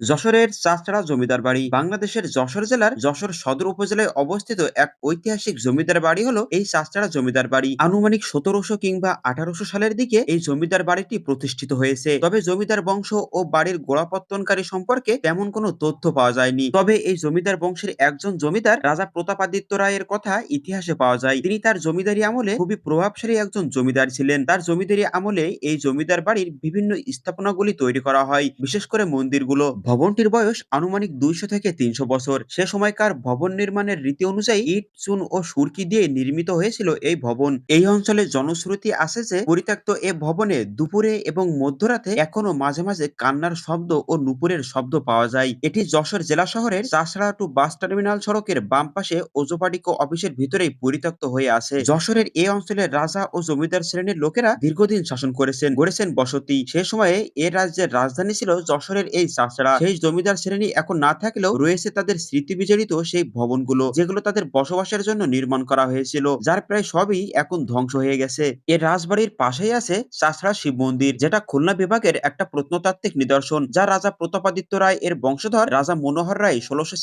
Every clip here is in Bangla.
যশোরের চাষড়া জমিদার বাড়ি। বাংলাদেশের যশোর জেলার যশোর সদর উপজেলায় অবস্থিত এক ঐতিহাসিক জমিদার বাড়ি হলো এই চাষড়া জমিদার বাড়ি। আনুমানিক সতেরোশো কিংবা আঠারোশো সালের দিকে এই জমিদার বাড়িটি প্রতিষ্ঠিত হয়েছে। তবে জমিদার বংশ ও বাড়ির গোড়াপত্তনকারী সম্পর্কে তেমন কোনো তথ্য পাওয়া যায়নি। তবে এই জমিদার বংশের একজন জমিদার রাজা প্রতাপাদিত্য রায়ের কথা ইতিহাসে পাওয়া যায়। তিনি তার জমিদারি আমলে খুবই প্রভাবশালী একজন জমিদার ছিলেন। তার জমিদারি আমলে এই জমিদার বাড়ির বিভিন্ন স্থাপনাগুলি তৈরি করা হয়, বিশেষ করে মন্দিরগুলো। ভবনটির বয়স আনুমানিক দুইশো থেকে তিনশো বছর। সে সময়কার ভবন নির্মাণের রীতি অনুযায়ী ইট, চুন ও সুরকি দিয়ে নির্মিত হয়েছিল এই ভবন। এই অঞ্চলে জনশ্রুতি আছে যে, পরিত্যক্ত এ ভবনে দুপুরে এবং মধ্যরাতে এখনও মাঝে মাঝে কান্নার শব্দ ও নুপুরের শব্দ পাওয়া যায়। এটি যশোর জেলা শহরের চাষড়া টু বাস টার্মিনাল সড়কের বাম পাশে ওজোপাডিকো অফিসের ভিতরেই পরিত্যক্ত হয়ে আছে। যশোরের এই অঞ্চলের রাজা ও জমিদার শ্রেণির লোকেরা দীর্ঘদিন শাসন করেছেন, গড়েছেন বসতি। সে সময়ে এ রাজ্যের রাজধানী ছিল যশোরের এই চাষড়া। সেই জমিদার শ্রেণি এখন না থাকলেও রয়েছে তাদের স্মৃতি বিজড়িত সেই ভবনগুলো, যেগুলো তাদের বসবাসের জন্য নির্মাণ করা হয়েছিল, যার প্রায় সবই এখন ধ্বংস হয়ে গেছে। এর রাজবাড়ির পাশেই আছে চাষড়া শিব মন্দির, যেটা খুলনা বিভাগের একটা প্রত্নতাত্ত্বিক নিদর্শন, যা রাজা প্রতাপাদিত্য রায় এর বংশধর রাজা মনোহর রায় ষোলোশো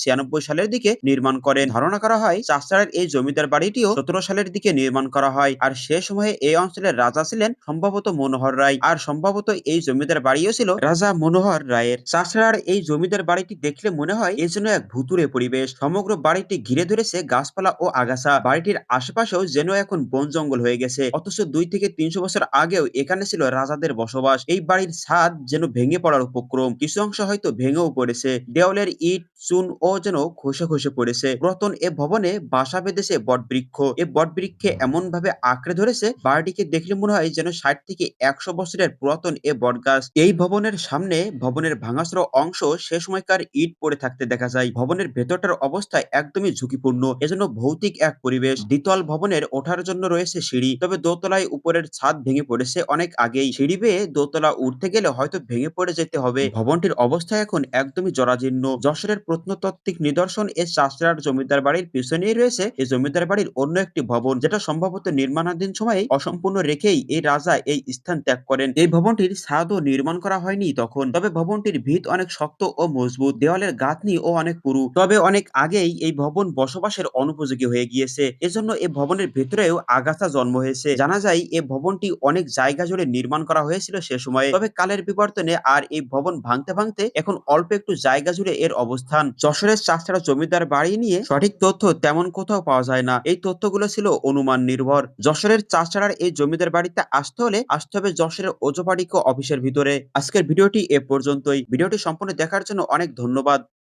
সালের দিকে নির্মাণ করেন। ধারণা করা হয় চাষড়ার এই জমিদার বাড়িটিও সতেরো সালের দিকে নির্মাণ করা হয়, আর সে সময়ে এই অঞ্চলের রাজা ছিলেন সম্ভবত মনোহর রায়, আর সম্ভবত এই জমিদার বাড়িও ছিল রাজা মনোহর রায়ের। চাষড়ার এই জমিদার বাড়িটি দেখলে মনে হয় এ যেন এক ভুতুরে পরিবেশ। সমগ্র বাড়িটি ঘিরে ধরেছে গাছপালা ও আগাছা। বাড়িটির আশেপাশেও যেন এখন বন জঙ্গল হয়ে গেছে। অথচ দুই থেকে তিনশো বছর আগেও এখানে ছিল রাজাদের বসবাস। এই বাড়ির ছাদ যেন ভেঙে পড়ার উপক্রম। কিছু অংশ হয়তো ভেঙেও পড়েছে। দেওয়ালের ইট, চুন ও যেন খসে খসে পড়েছে। পুরাতন এ ভবনে বাসা বেঁধেছে বটবৃক্ষ। এ বটবৃক্ষে এমন ভাবে আঁকড়ে ধরেছে, বাড়িটিকে দেখলে মনে হয় যেন ষাট থেকে একশো বছরের পুরাতন এ বটগাছ। এই ভবনের সামনে ভবনের ভাঙাচোরা অংশ সে সময়কার ইট পড়ে থাকতে দেখা যায়। ভবনের ভেতরটার অবস্থা একদমই ঝুঁকিপূর্ণ। এজন্য ভৌতিক এক পরিবেশ। দ্বিতল ভবনের ওঠার জন্য রয়েছে সিঁড়ি। তবে দোতলায় উপরের ছাদ ভেঙে পড়েছে অনেক আগেই। সিঁড়ি বেয়ে দোতলা উঠতে গেলে হয়তো ভেঙে পড়ে যেতে হবে। ভবনটির অবস্থা এখন একদমই জরাজীর্ণ। যশোরের প্রত্নতাত্ত্বিক নিদর্শন এ চাষড়ার জমিদার বাড়ির পিছনেই রয়েছে এই জমিদার বাড়ির অন্য একটি ভবন, যেটা সম্ভবত নির্মাণাধীন সময়ে অসম্পূর্ণ রেখেই এই রাজা এই স্থান ত্যাগ করেন। এই ভবনটির ছাদও নির্মাণ করা হয়নি তখন। তবে ভবনটির ভিত অনেক শক্ত ও মজবুত। দেওয়ালের গাঁথনি ও অনেক পুরু। তবে অনেক আগেই এই ভবন বসবাসের অনুপযোগী হয়ে গিয়েছে। এজন্য এই ভবনের ভেতরেও আগাছা জন্ম হয়েছে। জানা যায় এই ভবনটি অনেক জায়গা জুড়ে নির্মাণ করা হয়েছিল সে সময়ে। তবে কালের বিবর্তনে আর এই ভবন ভাঙতে ভাঙতে এখন অল্প একটু জায়গা জুড়ে এর অবস্থান। যশোরের চাষড়া জমিদার বাড়ি নিয়ে সঠিক তথ্য তেমন কোথাও পাওয়া যায় না। এই তথ্যগুলো ছিল অনুমান নির্ভর। যশোরের চাষড়ার এই জমিদার বাড়িতে আসতে হলে আসতে হবে যশোরের ওজোপাডিকো অফিসের ভিতরে। আজকের ভিডিওটি এ পর্যন্তই। ভিডিওটি সম্পূর্ণ দেখার জন্য অনেক ধন্যবাদ।